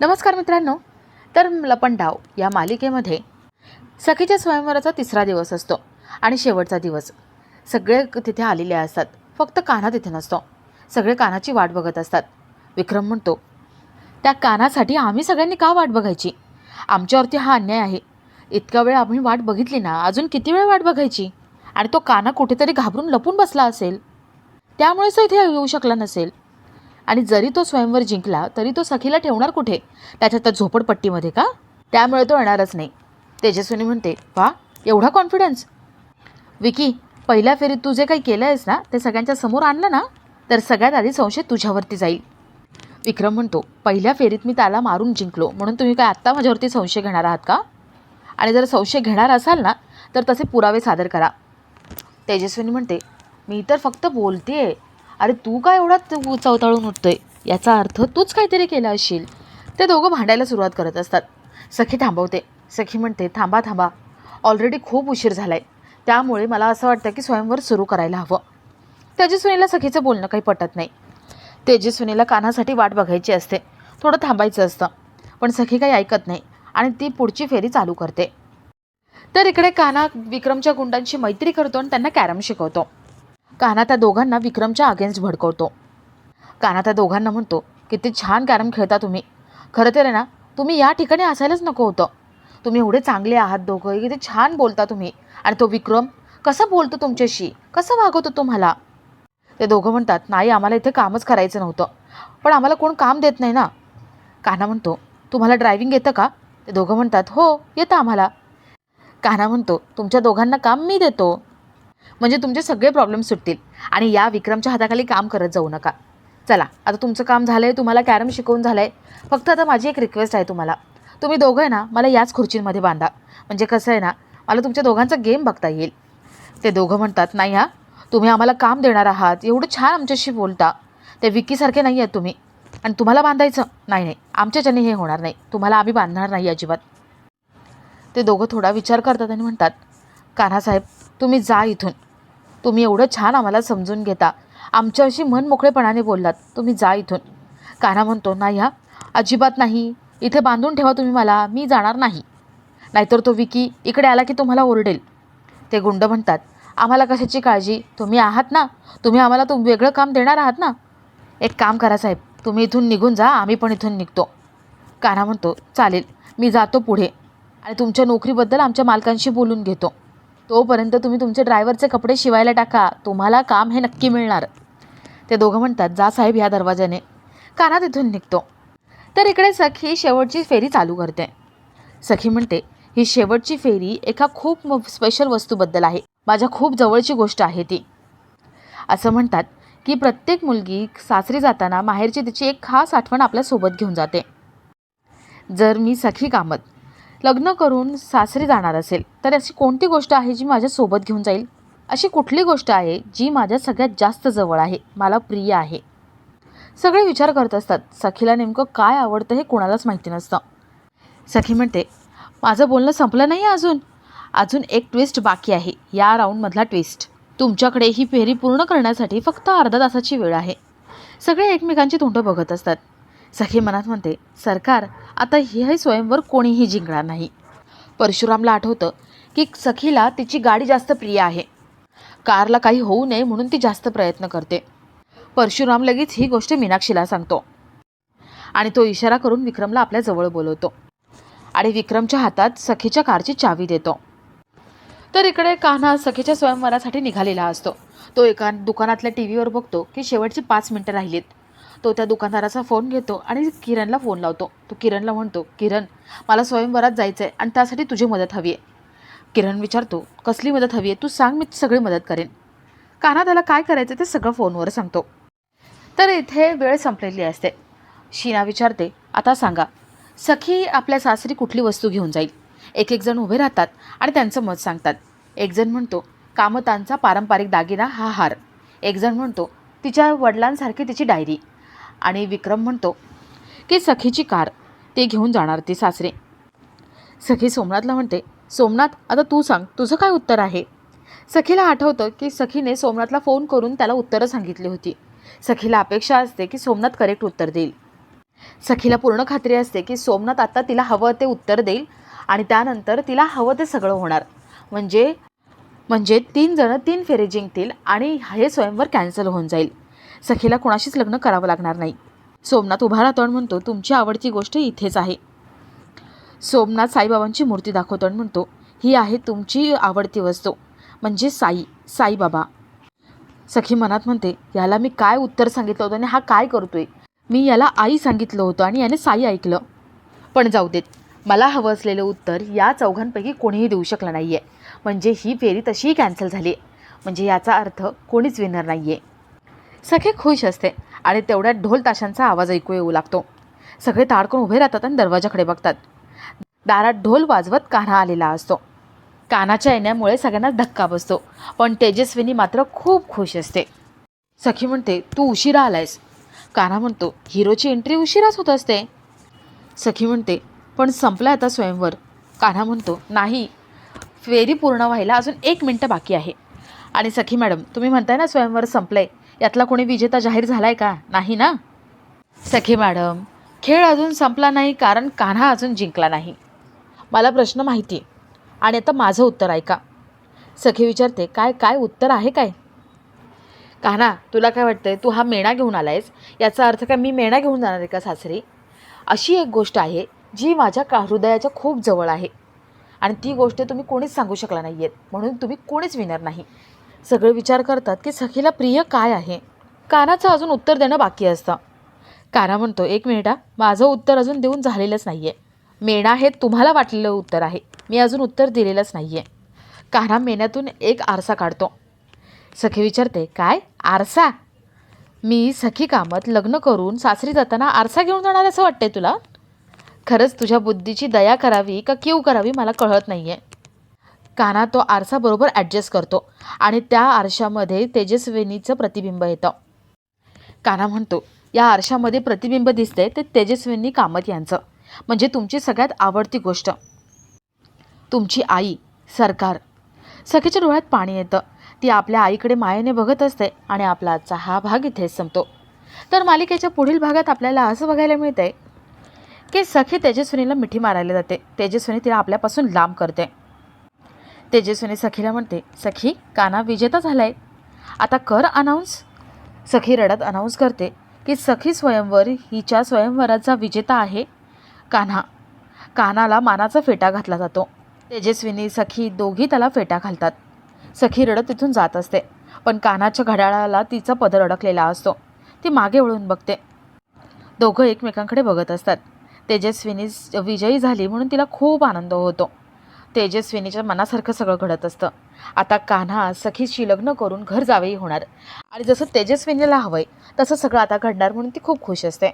नमस्कार मित्रांनो तर लपन डाव या मालिकेमध्ये सखीच्या स्वयंवराचा तिसरा दिवस असतो आणि शेवटचा दिवस. सगळे तिथे आलेले असतात फक्त कान्हा तिथे नसतो. सगळे कानाची वाट बघत असतात. विक्रम म्हणतो त्या कानासाठी आम्ही सगळ्यांनी का वाट बघायची? आमच्यावरती हा अन्याय आहे. इतका वेळ आम्ही वाट बघितली ना अजून किती वेळ वाट बघायची? आणि तो काना कुठेतरी घाबरून लपून बसला असेल. त्यामुळेच तो इथे येऊ शकला नसेल. आणि जरी तो स्वयंवर जिंकला तरी तो सखीला ठेवणार कुठे? त्याच्या त्या झोपडपट्टीमध्ये का? त्यामुळे तो येणारच नाही. तेजस्विनी म्हणते वा एवढा कॉन्फिडन्स विकी पहिल्या फेरीत तू जे काही केलं आहेस ना ते सगळ्यांच्या समोर आणलं ना तर सगळ्यात आधी संशय तुझ्यावरती जाईल. विक्रम म्हणतो पहिल्या फेरीत मी त्याला मारून जिंकलो म्हणून तुम्ही काय आत्ता माझ्यावरती संशय घेणार आहात का? आणि जर संशय घेणार असाल ना तर तसे पुरावे सादर करा. तेजस्विनी म्हणते मी तर फक्त बोलते अरे तू काय एवढा चवताळून उठतोय? याचा अर्थ तूच काहीतरी केला असशील. ते दोघं भांडायला सुरुवात करत असतात. सखी थांबवते. सखी म्हणते थांबा थांबा. ऑलरेडी खूप उशीर झाला आहे त्यामुळे मला असं वाटतं की स्वयंवर सुरू करायला हवं. तेजस्विनीला सखीचं बोलणं काही पटत नाही. तेजस्विनीला कानासाठी वाट बघायची असते. थोडं थांबायचं असतं. पण सखी काही ऐकत नाही आणि ती पुढची फेरी चालू करते. तर इकडे कान्हा विक्रमच्या गुंडांशी मैत्री करतो आणि त्यांना कॅरम शिकवतो. कान्हा त्या दोघांना विक्रमच्या अगेन्स्ट भडकवतो. कान्हा त्या दोघांना म्हणतो किती छान कॅरम खेळता तुम्ही. खरं तर आहे ना तुम्ही या ठिकाणी असायलाच नको होतं. तुम्ही एवढे चांगले आहात दोघं किती छान बोलता तुम्ही. आणि तो विक्रम कसं बोलतो तुमच्याशी? कसं वागवतो तुम्हाला ते दोघं म्हणतात नाही आम्हाला इथे कामच करायचं नव्हतं. पण आम्हाला कोण काम देत नाही ना. कान्हा म्हणतो तुम्हाला ड्रायव्हिंग येतं का? ते दोघं म्हणतात हो येतं आम्हाला. कान्हा म्हणतो तुमच्या दोघांना काम मी देतो. म्हणजे तुमचे सगळे प्रॉब्लेम सुटतील. आणि या विक्रमच्या हाताखाली काम करत जाऊ नका. चला आता तुमचं काम झालं आहे तुम्हाला कॅरम शिकवून झालं आहे फक्त आता माझी एक रिक्वेस्ट आहे तुम्हाला. तुम्ही दोघं आहे ना मला याच खुर्चींमध्ये बांधा. म्हणजे कसं आहे ना मला तुमच्या दोघांचा गेम बघता येईल. ते दोघं म्हणतात नाही हा तुम्ही आम्हाला काम देणार आहात. एवढं छान आमच्याशी बोलता. ते विकीसारखे नाही आहेत तुम्ही. आणि तुम्हाला बांधायचं? नाही नाही. आमच्याच्याने हे होणार नाही. तुम्हाला आम्ही बांधणार नाही अजिबात. ते दोघं थोडा विचार करतात आणि म्हणतात कान्हासाहेब तुम्ही जा इथून. तुम्ही एवढं छान आम्हाला समजून घेता. आमच्याशी मन मोकळेपणाने बोललात तुम्ही जा इथून. कान्हा म्हणतो नाही हा अजिबात नाही. इथे बांधून ठेवा तुम्ही मला मी जाणार नाही. नाहीतर तो विकी इकडे आला की तुम्हाला ओरडेल. ते गुंड म्हणतात आम्हाला कशाची काळजी? तुम्ही आहात ना? तुम्ही आम्हाला तुम वेगळं काम देणार आहात ना? एक काम करा साहेब तुम्ही इथून निघून जा आम्ही पण इथून निघतो. कान्हा म्हणतो चालेल मी जातो पुढे आणि तुमच्या नोकरीबद्दल आमच्या मालकांशी बोलून घेतो. तोपर्यंत तुम्ही तुमचे ड्रायव्हरचे कपडे शिवायला टाका. तुम्हाला काम हे नक्की मिळणार. ते दोघं म्हणतात जा साहेब ह्या दरवाजाने काना तिथून निघतो. तर इकडे सखी शेवटची फेरी चालू करते. सखी म्हणते ही शेवटची फेरी एका खूप स्पेशल वस्तूबद्दल आहे. माझ्या खूप जवळची गोष्ट आहे ती. असं म्हणतात की प्रत्येक मुलगी सासरी जाताना माहेरची तिची एक खास आठवण आपल्यासोबत घेऊन जाते. जर मी सखी कामत लग्न करून सासरी जाणार असेल तर अशी कोणती गोष्ट आहे जी माझ्या सोबत घेऊन जाईल? अशी कुठली गोष्ट आहे जी माझ्या सगळ्यात जास्त जवळ आहे मला प्रिय आहे? सगळे विचार करत असतात सखीला नेमकं काय आवडतं हे कोणालाच माहिती नसतं. सखी म्हणते माझं बोलणं संपलं नाही अजून. अजून एक ट्विस्ट बाकी आहे या राऊंडमधला ट्विस्ट तुमच्याकडे ही फेरी पूर्ण करण्यासाठी फक्त अर्धा तासाची वेळ आहे. सगळे एकमेकांची तोंडं बघत असतात. सखी मनात म्हणते सरकार आता हे स्वयंवर कोणीही जिंकणार नाही. परशुरामला आठवतं की सखीला तिची गाडी जास्त प्रिय आहे. कारला काही होऊ नये म्हणून ती जास्त प्रयत्न करते. परशुराम लगेच ही गोष्ट मीनाक्षीला सांगतो. आणि तो इशारा करून विक्रमला आपल्या जवळ बोलवतो. आणि विक्रमच्या हातात सखीच्या कारची चावी देतो. तर इकडे कान्हा सखीच्या स्वयंवरासाठी निघालेला असतो. तो एका दुकानातल्या टी व्हीवर बघतो की शेवटची पाच मिनटं राहिलीत. तो त्या दुकानदाराचा फोन घेतो आणि किरणला फोन लावतो. तो किरणला म्हणतो किरण मला स्वयंवरात जायचं आहे आणि त्यासाठी तुझी मदत हवी आहे. किरण विचारतो कसली मदत हवी आहे? तू सांग मी सगळी मदत करेन. काना त्याला काय करायचं ते सगळं फोनवर सांगतो. तर इथे वेळ संपलेली असते. शीना विचारते आता सांगा सखी आपल्या सासरी कुठली वस्तू घेऊन जाईल? एक एक जण उभे राहतात आणि त्यांचं मत सांगतात. एकजण म्हणतो कामतांचा पारंपरिक दागिना हा हार. एकजण म्हणतो तिच्या वडिलांसारखी तिची डायरी. आणि विक्रम म्हणतो की सखीची कार ते घेऊन जाणार ती सासरे. सखी सोमनाथला म्हणते सोमनाथ आता तू सांग तुझं काय उत्तर आहे? सखीला आठवतं की सखीने सोमनाथला फोन करून त्याला उत्तरं सांगितली होती. सखीला अपेक्षा असते की सोमनाथ करेक्ट उत्तर देईल. सखीला पूर्ण खात्री असते की सोमनाथ आता तिला हवं ते उत्तर देईल आणि त्यानंतर तिला हवं ते सगळं होणार. म्हणजे म्हणजे तीन जणं तीन फेरे जिंकतील आणि हे स्वयंवर कॅन्सल होऊन जाईल. सखीला कोणाशीच लग्न करावं लागणार नाही. सोमनाथ उभा राहतो आणि म्हणतो तुमची आवडती गोष्ट इथेच आहे. सोमनाथ साईबाबांची मूर्ती दाखवतो आणि म्हणतो ही आहे तुमची आवडती वस्तू म्हणजे साई साईबाबा. सखी मनात म्हणते याला मी काय उत्तर सांगितलं होतं आणि हा काय करतोय? मी याला आई सांगितलं होतं आणि याने साई ऐकलं. पण जाऊ देत मला हवं असलेलं उत्तर या चौघांपैकी कोणीही देऊ शकलं नाही आहे म्हणजे ही फेरी तशीही कॅन्सल झाली आहे. म्हणजे याचा अर्थ कोणीच विनर नाही आहे सगळे खुश असते आणि तेवढ्यात ढोल ताशांचा आवाज ऐकू येऊ लागतो. सगळे ताडकून उभे राहतात आणि दरवाजाकडे बघतात. दारात ढोल वाजवत कान्हा आलेला असतो. कानाच्या येण्यामुळे सगळ्यांना धक्का बसतो पण तेजस्विनी मात्र खूप खुश असते. सखी म्हणते तू उशिरा आलायस. कान्हा म्हणतो हिरोची एंट्री उशिराच होत असते. सखी म्हणते पण संपला आता स्वयंवर. कान्हा म्हणतो नाही फेरी पूर्ण व्हायला अजून एक मिनटं बाकी आहे. आणि सखी मॅडम तुम्ही म्हणताय ना स्वयंवर संपलंय. यातला कोणी विजेता जाहीर झालाय का? नाही ना? सखी मॅडम खेळ अजून संपला नाही कारण कान्हा अजून जिंकला नाही. मला प्रश्न माहिती आहे. आणि आता माझं उत्तर ऐका. सखी विचारते काय काय उत्तर आहे काय? कान्हा तुला काय वाटतंय? तू हा मेणा घेऊन आलायस? याचा अर्थ काय? मी मेणा घेऊन जाणार आहे का सासरी? अशी एक गोष्ट आहे जी माझ्या का हृदयाच्या खूप जवळ आहे. आणि ती गोष्ट तुम्ही कोणीच सांगू शकला नाही आहेत म्हणून तुम्ही कोणीच विनर नाही. सगळे विचार करतात की सखीला प्रिय काय आहे? कानाचं अजून उत्तर देणं बाकी असतं. काना म्हणतो एक मिनिटा माझं उत्तर अजून देऊन झालेलंच नाही आहे मेणा हे तुम्हाला वाटलेलं उत्तर आहे. मी अजून उत्तर दिलेलंच नाही आहे कान्हा मेण्यातून एक आरसा काढतो. सखी विचारते काय? आरसा? मी सखी कामत लग्न करून सासरी जाताना आरसा घेऊन जाणार असं वाटतंय तुला? खरंच तुझ्या बुद्धीची दया करावी का किव करावी मला कळत नाही आहे काना तो आरसाबरोबर ॲडजस्ट करतो आणि त्या आरशामध्ये तेजस्विनीचं प्रतिबिंब येतं. काना म्हणतो या आरशामध्ये प्रतिबिंब दिसते ते तेजस्विनी कामत यांचं. म्हणजे तुमची सगळ्यात आवडती गोष्ट. तुमची आई सरकार. सखीच्या डोळ्यात पाणी येतं. ती आपल्या आईकडे मायेने बघत असते आणि आपला आजचा हा भाग इथेच संपतो. तर मालिकेच्या पुढील भागात आपल्याला असं बघायला मिळतंय की सखी तेजस्विनीला मिठी मारायला जाते. तेजस्विनी तिला आपल्यापासून लांब करते. तेजस्विनी सखीला म्हणते सखी काना विजेता झालाय. आता कर अनाऊन्स सखी रडत अनाऊन्स करते की सखी स्वयंवर हिच्या स्वयंवराचा विजेता आहे कान्हा. कानाला मानाचा फेटा घातला जातो. तेजस्विनी सखी दोघी त्याला फेटा घालतात. सखी रडत तिथून जात असते पण कानाच्या घड्याळाला तिचा पदर अडकलेला असतो. ती मागे वळून बघते. दोघं एकमेकांकडे बघत असतात. तेजस्विनी विजयी झाली म्हणून तिला खूप आनंद होतो. तेजस्विनीच्या मनासारखं सगळं घडत असतं. आता कान्हा सखीशी लग्न करून घर जावेही होणार. आणि जसं तेजस्विनीला हवंय तसं सगळं आता घडणार म्हणून ती खूप खुश असते.